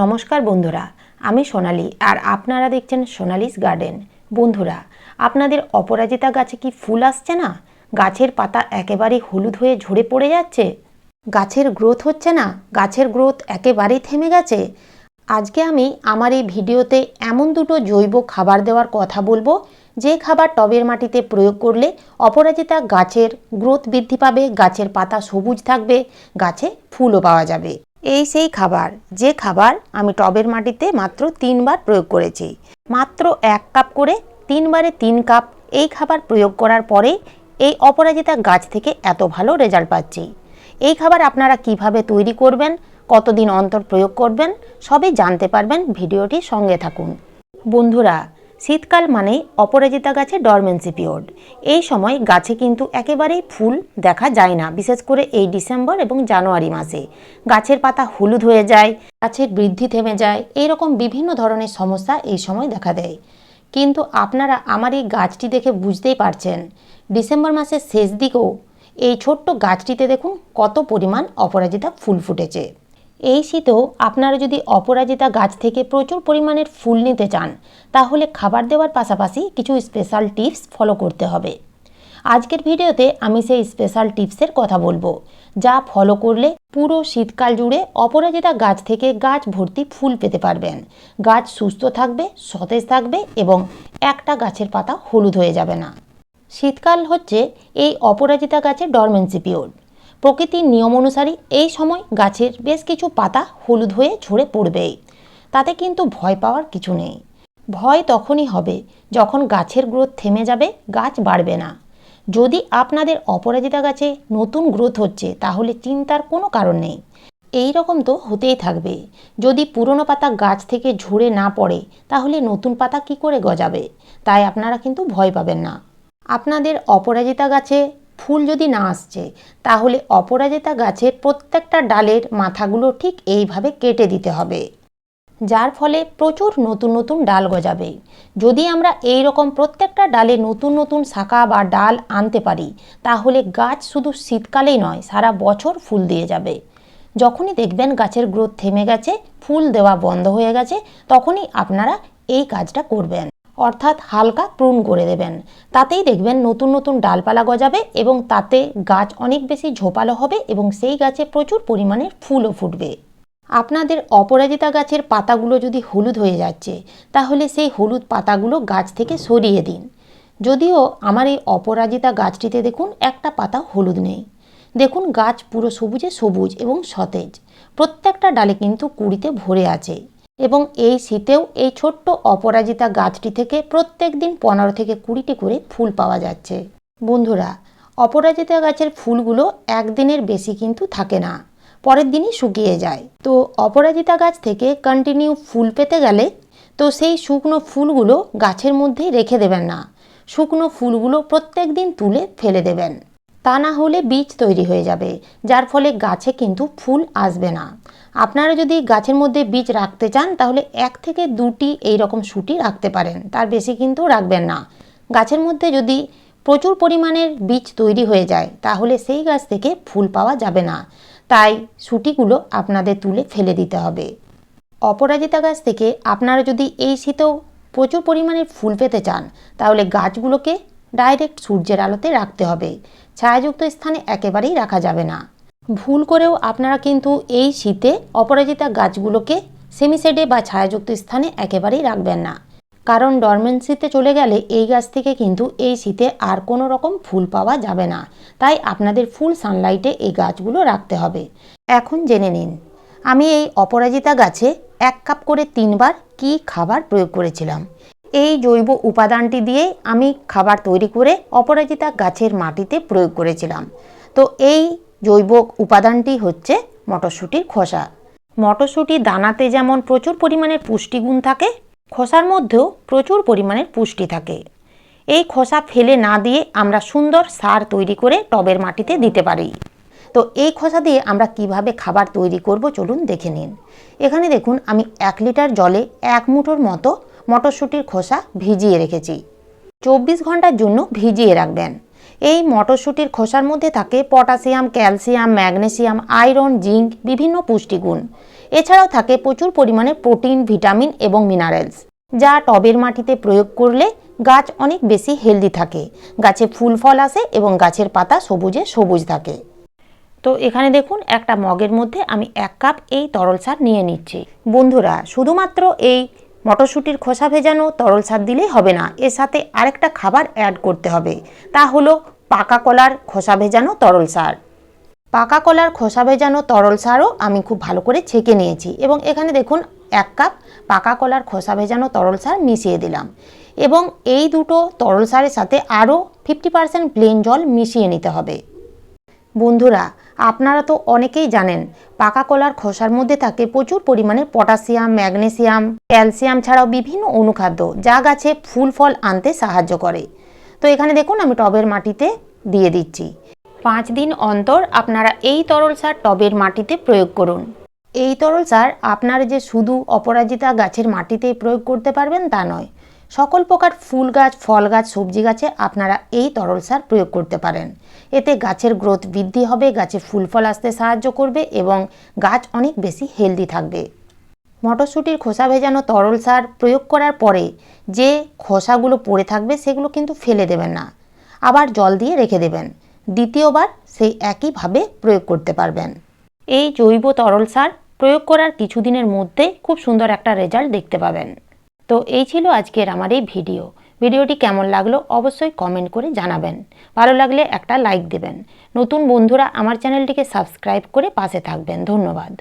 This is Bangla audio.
নমস্কার বন্ধুরা, আমি সোনালি আর আপনারা দেখছেন সোনালিস গার্ডেন। বন্ধুরা, আপনাদের অপরাজিতা গাছে কি ফুল আসছে না? গাছের পাতা একেবারে হলুদ হয়ে ঝরে পড়ে যাচ্ছে? গাছের গ্রোথ হচ্ছে না? গাছের গ্রোথ একেবারেই থেমে গেছে? আজকে আমি আমার এই ভিডিওতে এমন দুটো জৈব খাবার দেওয়ার কথা বলব, যে খাবার টবের মাটিতে প্রয়োগ করলে অপরাজিতা গাছের গ্রোথ বৃদ্ধি পাবে, গাছের পাতা সবুজ থাকবে, গাছে ফুলও পাওয়া যাবে। এই সেই খাবার, যে খাবার আমি টবের মাটিতে মাত্র তিনবার প্রয়োগ করেছি। মাত্র এক কাপ করে তিনবারে তিন কাপ এই খাবার প্রয়োগ করার পরে এই অপরাজিতা গাছ থেকে এত ভালো রেজাল্ট পাচ্ছি। এই খাবার আপনারা কীভাবে তৈরি করবেন, কতদিন অন্তর প্রয়োগ করবেন, সবই জানতে পারবেন, ভিডিওটি সঙ্গে থাকুন। বন্ধুরা শীতকাল মানে অপরাজিতা গাছে ডরমেন্সি পিরিয়ড এই সময় গাছে কিন্তু একেবারেই ফুল দেখা যায় না, বিশেষ করে এই ডিসেম্বর এবং জানুয়ারি মাসে। গাছের পাতা হলুদ হয়ে যায়, গাছের বৃদ্ধি থেমে যায় এই রকম বিভিন্ন ধরনের সমস্যা এই সময় দেখা দেয়। কিন্তু আপনারা আমার এই গাছটি দেখে বুঝতেই পারছেন, ডিসেম্বর মাসের শেষ দিকেও এই ছোট্ট গাছটিতে দেখুন কত পরিমাণ অপরাজিতা ফুল ফুটেছে। এই শীতেও আপনারা যদি অপরাজিতা গাছ থেকে প্রচুর পরিমাণের ফুল নিতে চান, তাহলে খাবার দেওয়ার পাশাপাশি কিছু স্পেশাল টিপস ফলো করতে হবে। আজকের ভিডিওতে আমি সেই স্পেশাল টিপসের কথা বলব, যা ফলো করলে পুরো শীতকাল জুড়ে অপরাজিতা গাছ থেকে গাছ ভর্তি ফুল পেতে পারবেন। গাছ সুস্থ থাকবে, সতেজ থাকবে এবং একটা গাছের পাতা হলুদ হয়ে যাবে না। শীতকাল হচ্ছে এই অপরাজিতা গাছের ডরমেন্সি পিরিয়ড প্রকৃতির নিয়ম অনুসারী এই সময় গাছের বেশ কিছু পাতা হলুদ হয়ে ঝরে পড়বেই। তাতে কিন্তু ভয় পাওয়ার কিছু নেই। ভয় তখনই হবে যখন গাছের গ্রোথ থেমে যাবে, গাছ বাড়বে না। যদি আপনাদের অপরাজিতা গাছে নতুন গ্রোথ হচ্ছে, তাহলে চিন্তার কোনো কারণ নেই। এই রকম তো হতেই থাকবে। যদি পুরনো পাতা গাছ থেকে ঝরে না পড়ে, তাহলে নতুন পাতা কি করে গজাবে? তাই আপনারা কিন্তু ভয় পাবেন না। আপনাদের অপরাজিতা গাছে ফুল যদি না আসছে, তাহলে অপরাজিতা গাছের প্রত্যেকটা ডালের মাথাগুলো ঠিক এইভাবে কেটে দিতে হবে। যার ফলে প্রচুর নতুন নতুন ডাল গজাবে। যদি আমরা এই রকম প্রত্যেকটা ডালে নতুন নতুন শাখা বা ডাল আনতে পারি, তাহলে গাছ শুধু শীতকালেই নয়, সারা বছর ফুল দিয়ে যাবে। যখনই দেখবেন গাছের গ্রোথ থেমে গেছে, ফুল দেওয়া বন্ধ হয়ে গেছে, তখনই আপনারা এই কাজটা করবেন। অর্থাৎ হালকা প্রুন করে দেবেন। তাতেই দেখবেন নতুন নতুন ডালপালা গজাবে এবং তাতে গাছ অনেক বেশি ঝোপালো হবে এবং সেই গাছে প্রচুর পরিমাণের ফুলও ফুটবে। আপনাদের অপরাজিতা গাছের পাতাগুলো যদি হলুদ হয়ে যাচ্ছে, তাহলে সেই হলুদ পাতাগুলো গাছ থেকে সরিয়ে দিন। যদিও আমার এই অপরাজিতা গাছটিতে দেখুন একটা পাতা হলুদ নেই। দেখুন গাছ পুরো সবুজে সবুজ এবং সতেজ। প্রত্যেকটা ডালে কিন্তু কুড়িতে ভরে আছে। এবং এই শীতেও এই ছোট্ট অপরাজিতা গাছটি থেকে প্রত্যেক দিন পনেরো থেকে কুড়িটি করে ফুল পাওয়া যাচ্ছে। বন্ধুরা, অপরাজিতা গাছের ফুলগুলো একদিনের বেশি কিন্তু থাকে না, পরের দিনই শুকিয়ে যায়। তো অপরাজিতা গাছ থেকে কন্টিনিউ ফুল পেতে গেলে তো সেই শুকনো ফুলগুলো গাছের মধ্যে রেখে দেবেন না। শুকনো ফুলগুলো প্রত্যেক দিন তুলে ফেলে দেবেন। তা না হলে বীজ তৈরি হয়ে যাবে, যার ফলে গাছে কিন্তু ফুল আসবে না। আপনারা যদি গাছের মধ্যে বীজ রাখতে চান, তাহলে এক থেকে দুটি এই রকম সুটি রাখতে পারেন, তার বেশি কিন্তু রাখবেন না। গাছের মধ্যে যদি প্রচুর পরিমাণের বীজ তৈরি হয়ে যায়, তাহলে সেই গাছ থেকে ফুল পাওয়া যাবে না। তাই সুটিগুলো আপনাদের তুলে ফেলে দিতে হবে। অপরাজিতা গাছ থেকে আপনারা যদি এই শীতেও প্রচুর পরিমাণে ফুল পেতে চান, তাহলে গাছগুলোকে ডাইরেক্ট সূর্যের আলোতে রাখতে হবে। ছায়াযুক্ত স্থানে একেবারেই রাখা যাবে না। ভুল করেও আপনারা কিন্তু এই শীতে অপরাজিতা গাছগুলোকে সেমিসেডে বা ছায়াযুক্ত স্থানে একেবারেই রাখবেন না। কারণ ডরমেন্সিতে চলে গেলে এই গাছ থেকে কিন্তু এই শীতে আর কোনো রকম ফুল পাওয়া যাবে না। তাই আপনাদের ফুল সানলাইটে এই গাছগুলো রাখতে হবে। এখন জেনে নিন, আমি এই অপরাজিতা গাছে এক কাপ করে তিনবার কি খাবার প্রয়োগ করেছিলাম? এই জৈব উপাদানটি দিয়ে আমি খাবার তৈরি করে অপরাজিতা গাছের মাটিতে প্রয়োগ করেছিলাম। তো এই জৈব উপাদানটি হচ্ছে মটরশুঁটির খোসা। মটরশুঁটি দানাতে যেমন প্রচুর পরিমাণের পুষ্টিগুণ থাকে, খোসার মধ্যেও প্রচুর পরিমাণের পুষ্টি থাকে। এই খোসা ফেলে না দিয়ে আমরা সুন্দর সার তৈরি করে টবের মাটিতে দিতে পারি। তো এই খোসা দিয়ে আমরা কীভাবে খাবার তৈরি করব চলুন দেখে নিন। এখানে দেখুন, আমি এক লিটার জলে এক মুঠোর মতো মটরশুঁটির খোসা ভিজিয়ে রেখেছি। চব্বিশ ঘণ্টার জন্য ভিজিয়ে রাখবেন। এই মটরশুঁটির খোসার মধ্যে থাকে potassium, calcium, magnesium, iron, zinc, বিভিন্ন পুষ্টিগুণ। এছাড়াও থাকে প্রচুর পরিমাণে প্রোটিন, ভিটামিন এবং মিনারেলস, যা টবের মাটিতে প্রয়োগ করলে গাছ অনেক বেশি হেলদি থাকে। গাছে ফুল ফল আসে এবং গাছের পাতা সবুজে সবুজ থাকে। তো এখানে দেখুন, একটা মগের মধ্যে আমি এক কাপ এই তরল সার নিয়ে নিচ্ছি। বন্ধুরা, শুধুমাত্র এই মটরশুঁটির খোসা ভেজানো তরল সার দিলেই হবে না। এর সাথে আরেকটা খাবার অ্যাড করতে হবে। তা হলো পাকা কলার খোসা ভেজানো তরল সার। পাকা কলার খোসা ভেজানো তরল সারও আমি খুব ভালো করে ছেঁকে নিয়েছি এবং এখানে দেখুন এক কাপ পাকা কলার খোসা ভেজানো তরল সার মিশিয়ে দিলাম। এবং এই দুটো তরল সারের সাথে আরও ফিফটি পার্সেন্ট প্লেন জল মিশিয়ে নিতে হবে। বন্ধুরা আপনারা তো অনেকেই জানেন, পাকা কলার খোসার মধ্যে থাকে প্রচুর পরিমাণে পটাশিয়াম, ম্যাগনেসিয়াম, ক্যালসিয়াম ছাড়াও বিভিন্ন অনুখাদ্য, যা গাছে ফুল, ফল আনতে সাহায্য করে। তো এখানে দেখুন, আমি টবের মাটিতে দিয়ে দিচ্ছি। পাঁচ দিন অন্তর আপনারা এই তরল সার টবের মাটিতে প্রয়োগ করুন। এই তরল সার আপনারা যে শুধু অপরাজিতা গাছের মাটিতেই প্রয়োগ করতে পারবেন তা নয় সকল প্রকার ফুল গাছ, ফল গাছ, সবজি গাছে আপনারা এই তরল সার প্রয়োগ করতে পারেন। এতে গাছের গ্রোথ বৃদ্ধি হবে, গাছে ফুল ফল আসতে সাহায্য করবে এবং গাছ অনেক বেশি হেলদি থাকবে। মটরশুঁটির খোসা ভেজানো তরল সার প্রয়োগ করার পরে যে খোসাগুলো পড়ে থাকবে সেগুলো কিন্তু ফেলে দেবেন না। আবার জল দিয়ে রেখে দেবেন। দ্বিতীয়বার সেই একইভাবে প্রয়োগ করতে পারবেন। এই জৈব তরল সার প্রয়োগ করার কিছুদিনের মধ্যে খুব সুন্দর একটা রেজাল্ট দেখতে পাবেন। তো এই ছিল আজকের আমার এই ভিডিও। ভিডিওটি কেমন লাগল অবশ্যই কমেন্ট করে জানাবেন। ভালো লাগলে একটা লাইক দেবেন। নতুন বন্ধুরা আমার চ্যানেলটিকে সাবস্ক্রাইব করে পাশে থাকবেন। ধন্যবাদ।